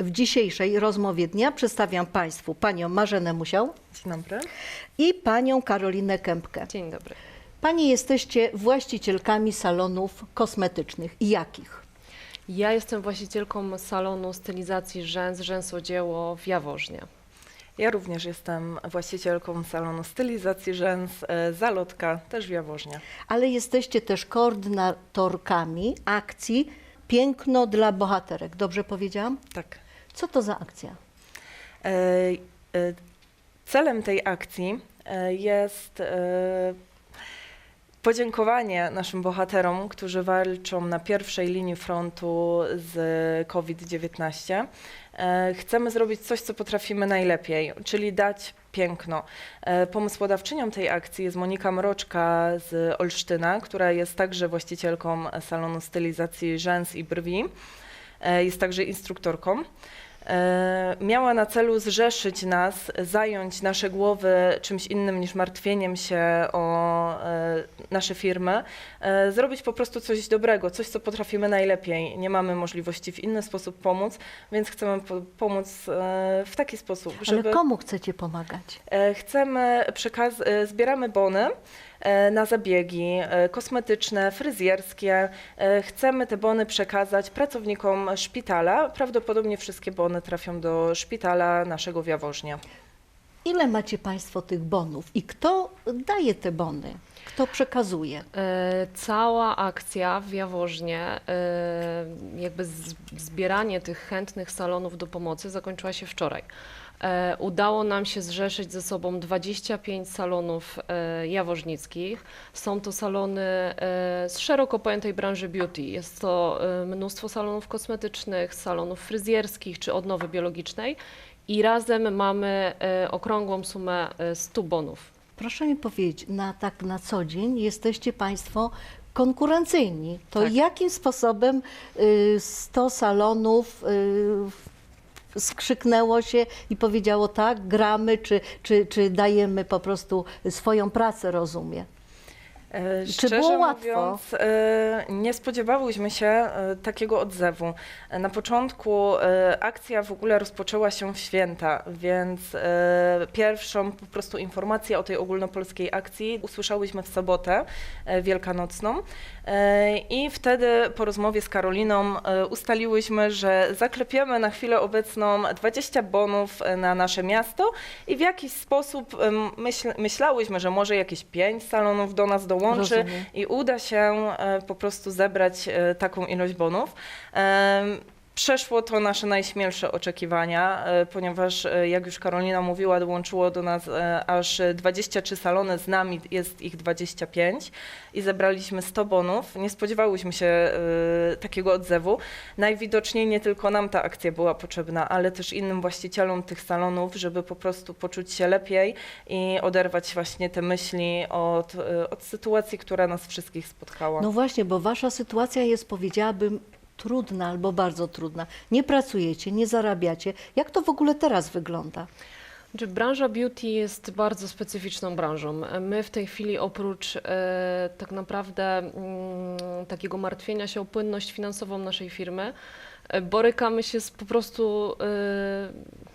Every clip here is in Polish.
W dzisiejszej rozmowie dnia przedstawiam Państwu panią Marzenę Musiał Dzień dobry. i panią Karolinę Kępkę. Dzień dobry. Panie jesteście właścicielkami salonów kosmetycznych. Jakich? Ja jestem właścicielką salonu stylizacji rzęs, rzęsodzieło w Jaworznie. Ja również jestem właścicielką salonu stylizacji rzęs e, Zalotka, też w Jaworznie. Ale jesteście też koordynatorkami akcji Piękno dla bohaterek. Dobrze powiedziałam? Tak. Co to za akcja? E, e, Celem tej akcji e, jest podziękowanie naszym bohaterom, którzy walczą na pierwszej linii frontu z COVID-19. E, Chcemy zrobić coś, co potrafimy najlepiej, czyli dać piękno. Pomysłodawczynią tej akcji jest Monika Mroczka z Olsztyna, która jest także właścicielką salonu stylizacji rzęs i brwi. Jest także instruktorką. E, Miała na celu zrzeszyć nas, zająć nasze głowy czymś innym niż martwieniem się o e, nasze firmy, e, zrobić po prostu coś dobrego, coś, co potrafimy najlepiej. Nie mamy możliwości w inny sposób pomóc, więc chcemy po- pomóc w taki sposób, żeby... Ale komu chcecie pomagać? Chcemy przekaz- zbieramy bony na zabiegi e, kosmetyczne, fryzjerskie. E, Chcemy te bony przekazać pracownikom szpitala. Prawdopodobnie wszystkie bony trafią do szpitala naszego w Jaworznie. Ile macie Państwo tych bonów i kto daje te bony? Kto przekazuje? E, Cała akcja w Jaworznie, e, jakby zbieranie tych chętnych salonów do pomocy zakończyła się wczoraj. E, Udało nam się zrzeszyć ze sobą 25 salonów jaworznickich. Są to salony z szeroko pojętej branży beauty. Jest to mnóstwo salonów kosmetycznych, salonów fryzjerskich czy odnowy biologicznej. I razem mamy okrągłą sumę e, 100 bonów. Proszę mi powiedzieć, na tak na co dzień jesteście Państwo konkurencyjni. To Tak. jakim sposobem y, 100 salonów y, skrzyknęło się i powiedziało tak, gramy, czy, czy, czy dajemy po prostu swoją pracę, rozumie? E, Czy Szczerze było łatwo? mówiąc, e, nie spodziewałyśmy się e, takiego odzewu. E, Na początku akcja w ogóle rozpoczęła się w święta, więc pierwszą po prostu informację o tej ogólnopolskiej akcji usłyszałyśmy w sobotę wielkanocną i wtedy po rozmowie z Karoliną ustaliłyśmy, że zaklepiemy na chwilę obecną 20 bonów na nasze miasto i w jakiś sposób myśl, myślałyśmy, że może jakieś 5 salonów do nas dołączy Rozumiem. i uda się e, po prostu zebrać e, taką ilość bonów. Przeszło to nasze najśmielsze oczekiwania, e, ponieważ, e, jak już Karolina mówiła, dołączyło do nas e, aż 23 salony, z nami jest ich 25 i zebraliśmy 100 bonów. Nie spodziewałyśmy się takiego odzewu. Najwidoczniej nie tylko nam ta akcja była potrzebna, ale też innym właścicielom tych salonów, żeby po prostu poczuć się lepiej i oderwać właśnie te myśli od, od sytuacji, która nas wszystkich spotkała. No właśnie, bo wasza sytuacja jest, powiedziałabym, trudna albo bardzo trudna. Nie pracujecie, nie zarabiacie. Jak to w ogóle teraz wygląda? Branża beauty jest bardzo specyficzną branżą. My w tej chwili oprócz e, tak naprawdę mm, takiego martwienia się o płynność finansową naszej firmy, e, borykamy się z po prostu e,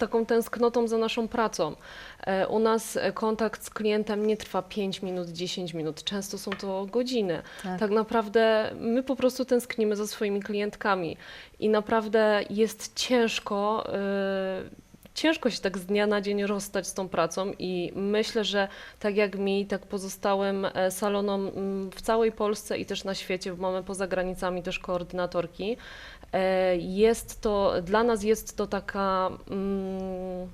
taką tęsknotą za naszą pracą. E, u nas e, kontakt z klientem nie trwa 5 minut, 10 minut, często są to godziny. Tak. Tak naprawdę my po prostu tęsknimy za swoimi klientkami i naprawdę jest ciężko. y, Ciężko się tak z dnia na dzień rozstać z tą pracą i myślę, że tak jak mi, tak pozostałym e, salonom mm, w całej Polsce i też na świecie, bo mamy poza granicami też koordynatorki, e, jest to, dla nas jest to taka mm,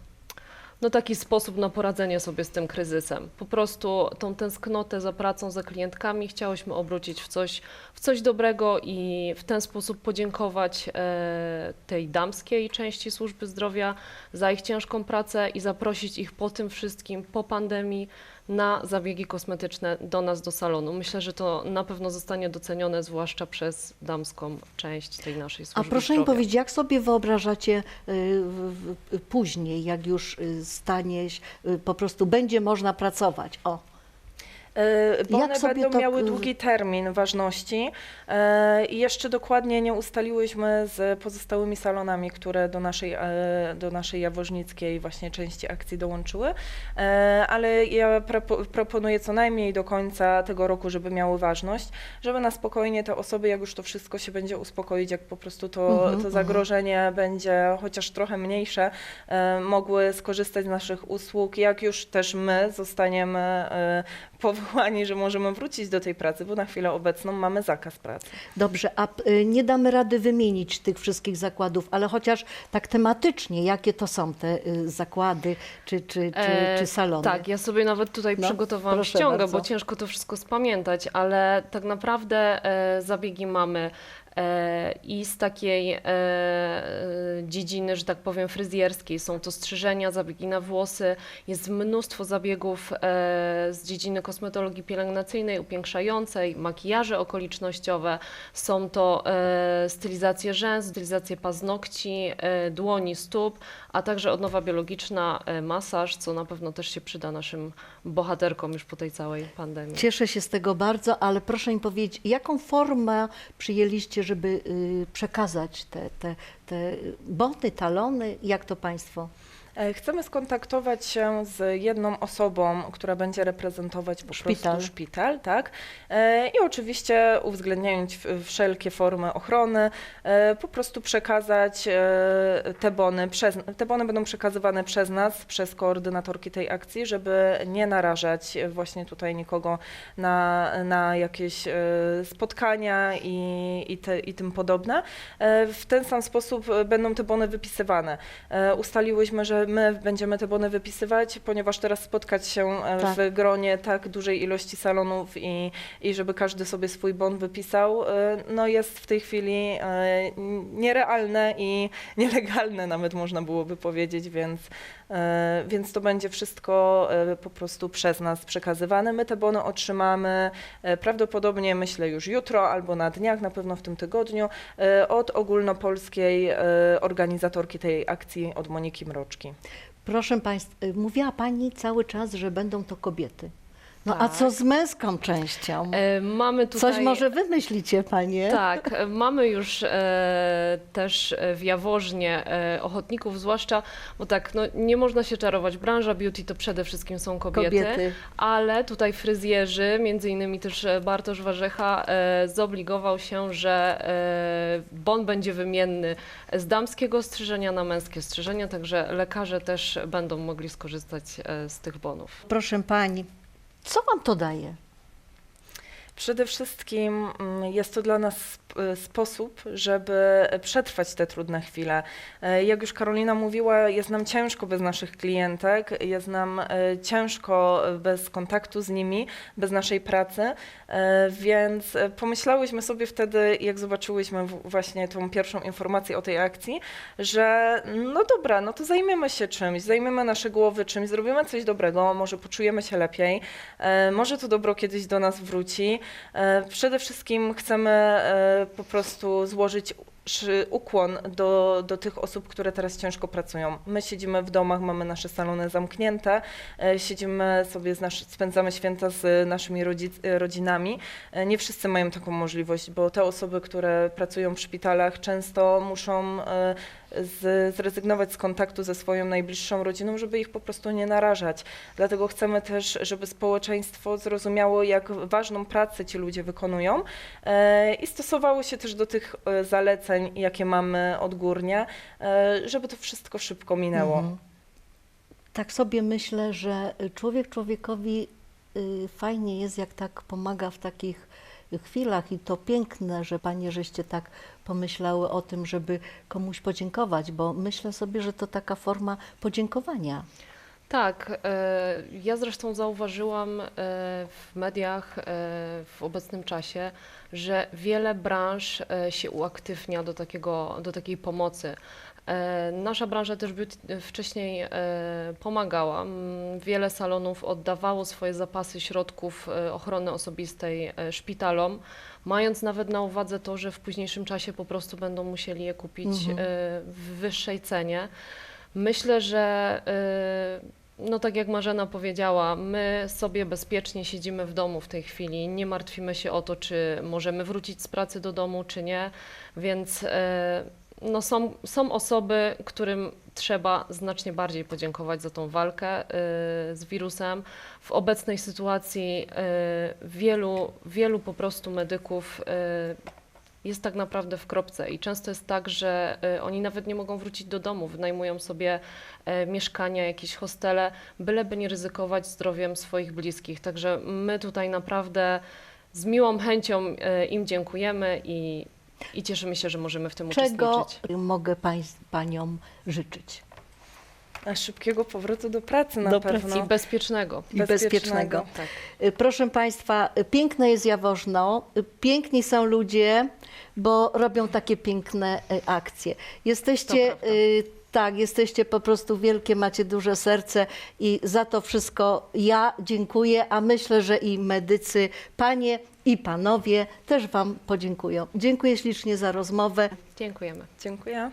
no taki sposób na poradzenie sobie z tym kryzysem. Po prostu tą tęsknotę za pracą, za klientkami chciałyśmy obrócić w coś, w coś dobrego i w ten sposób podziękować e, tej damskiej części służby zdrowia za ich ciężką pracę i zaprosić ich po tym wszystkim, po pandemii, na zabiegi kosmetyczne do nas, do salonu. Myślę, że to na pewno zostanie docenione, zwłaszcza przez damską część tej naszej A służby proszę mi powiedzieć, jak sobie wyobrażacie y, później, jak już y, stanie, y, po prostu będzie można pracować? O, E, Bony Jak sobie będą to, miały y, długi termin ważności. E, i jeszcze dokładnie nie ustaliłyśmy z pozostałymi salonami, które do naszej, e, do naszej jaworznickiej właśnie części akcji dołączyły, ale ja propo- proponuję co najmniej do końca tego roku, żeby miały ważność, żeby na spokojnie te osoby, jak już to wszystko się będzie uspokoić, jak po prostu to, Mhm, to mhm. zagrożenie będzie chociaż trochę mniejsze, mogły skorzystać z naszych usług, jak już też my zostaniemy e, powołani, że możemy wrócić do tej pracy, bo na chwilę obecną mamy zakaz pracy. Dobrze, a y, nie damy rady wymienić tych wszystkich zakładów, ale chociaż tak tematycznie, jakie to są te y, zakłady czy, czy, czy, E, czy salony? Tak, ja sobie nawet tutaj No, przygotowałam ściągę, bardzo. bo ciężko to wszystko spamiętać, ale tak naprawdę e, zabiegi mamy i z takiej e, e, dziedziny, że tak powiem, fryzjerskiej. Są to strzyżenia, zabiegi na włosy, jest mnóstwo zabiegów e, z dziedziny kosmetologii pielęgnacyjnej, upiększającej, makijaże okolicznościowe. Są to e, stylizacje rzęs, stylizacje paznokci, e, dłoni, stóp, a także odnowa biologiczna, e, masaż, co na pewno też się przyda naszym bohaterkom już po tej całej pandemii. Cieszę się z tego bardzo, ale proszę mi powiedzieć, jaką formę przyjęliście, żeby y, przekazać te, te, te bony, talony? Jak to Państwo? E, Chcemy skontaktować się z jedną osobą, która będzie reprezentować po Szpital. prostu szpital, tak? E, I oczywiście uwzględniając wszelkie formy ochrony, e, po prostu przekazać te bony, przez, te bony będą przekazywane przez nas, przez koordynatorki tej akcji, żeby nie narażać właśnie tutaj nikogo na, na jakieś spotkania i, i, te, i tym podobne. W ten sam sposób będą te bony wypisywane. Ustaliłyśmy, że my będziemy te bony wypisywać, ponieważ teraz spotkać się e, Tak. w gronie tak dużej ilości salonów i, i żeby każdy sobie swój bon wypisał, e, no jest w tej chwili e, nierealne i nielegalne nawet można byłoby powiedzieć, więc, więc to będzie wszystko po prostu przez nas przekazywane. My te bony otrzymamy prawdopodobnie myślę już jutro albo na dniach, na pewno w tym tygodniu, od ogólnopolskiej organizatorki tej akcji, od Moniki Mroczki. Proszę Państwa, y, mówiła Pani cały czas, że będą to kobiety. No a Tak. co z męską częścią? E, Mamy tutaj... Coś może wymyślicie Panie? Tak, e, mamy już e, też e, w Jaworznie e, ochotników, zwłaszcza, bo tak, no, nie można się czarować. Branża beauty to przede wszystkim są kobiety, Kobiety. ale tutaj fryzjerzy, między innymi też e, Bartosz Warzecha, e, zobligował się, że e, bon będzie wymienny z damskiego strzyżenia na męskie strzyżenia, także lekarze też będą mogli skorzystać e, z tych bonów. Proszę Pani, co Wam to daje? Przede wszystkim mm, jest to dla nas sp- sposób, żeby przetrwać te trudne chwile. E, Jak już Karolina mówiła, jest nam ciężko bez naszych klientek, jest nam e, ciężko bez kontaktu z nimi, bez naszej pracy, e, więc pomyślałyśmy sobie wtedy, jak zobaczyłyśmy właśnie tą pierwszą informację o tej akcji, że no dobra, no to zajmiemy się czymś, zajmiemy nasze głowy czymś, zrobimy coś dobrego, może poczujemy się lepiej, może to dobro kiedyś do nas wróci. E, Przede wszystkim chcemy e, po prostu złożyć ukłon do, do tych osób, które teraz ciężko pracują. My siedzimy w domach, mamy nasze salony zamknięte, e, siedzimy sobie, nasz, spędzamy święta z naszymi rodzi- e, rodzinami. Nie wszyscy mają taką możliwość, bo te osoby, które pracują w szpitalach, często muszą z, zrezygnować z kontaktu ze swoją najbliższą rodziną, żeby ich po prostu nie narażać. Dlatego chcemy też, żeby społeczeństwo zrozumiało, jak ważną pracę ci ludzie wykonują e, i stosowało się też do tych e, zaleceń, jakie mamy odgórnie, e, żeby to wszystko szybko minęło. Mhm. Tak sobie myślę, że człowiek człowiekowi y, fajnie jest, jak tak pomaga w takich chwilach i to piękne, że Panie żeście tak pomyślały o tym, żeby komuś podziękować, bo myślę sobie, że to taka forma podziękowania. Tak, e, ja zresztą zauważyłam e, w mediach e, w obecnym czasie, że wiele branż się uaktywnia do, takiego, do takiej pomocy. E, Nasza branża też beauty wcześniej e, pomagała. Mm, Wiele salonów oddawało swoje zapasy środków e, ochrony osobistej szpitalom, mając nawet na uwadze to, że w późniejszym czasie po prostu będą musieli je kupić Mhm. w wyższej cenie. Myślę, że No tak jak Marzena powiedziała, my sobie bezpiecznie siedzimy w domu w tej chwili, nie martwimy się o to, czy możemy wrócić z pracy do domu, czy nie, więc no są, są osoby, którym trzeba znacznie bardziej podziękować za tą walkę e, z wirusem. W obecnej sytuacji e, wielu, wielu po prostu medyków e, jest tak naprawdę w kropce i często jest tak, że oni nawet nie mogą wrócić do domu, wynajmują sobie mieszkania, jakieś hostele, byleby nie ryzykować zdrowiem swoich bliskich. Także my tutaj naprawdę z miłą chęcią im dziękujemy i, i cieszymy się, że możemy w tym Czego uczestniczyć. mogę pań, paniom życzyć? A szybkiego powrotu do pracy na Do pewno. I bezpiecznego. I bezpiecznego. Tak. Y, Proszę Państwa, y, piękne jest Jaworzno, y, piękni są ludzie, bo robią takie piękne akcje. Jesteście, tak, jesteście po prostu wielkie, macie duże serce i za to wszystko ja dziękuję, a myślę, że i medycy, panie i panowie też Wam podziękują. Dziękuję ślicznie za rozmowę. Dziękujemy. Dziękuję.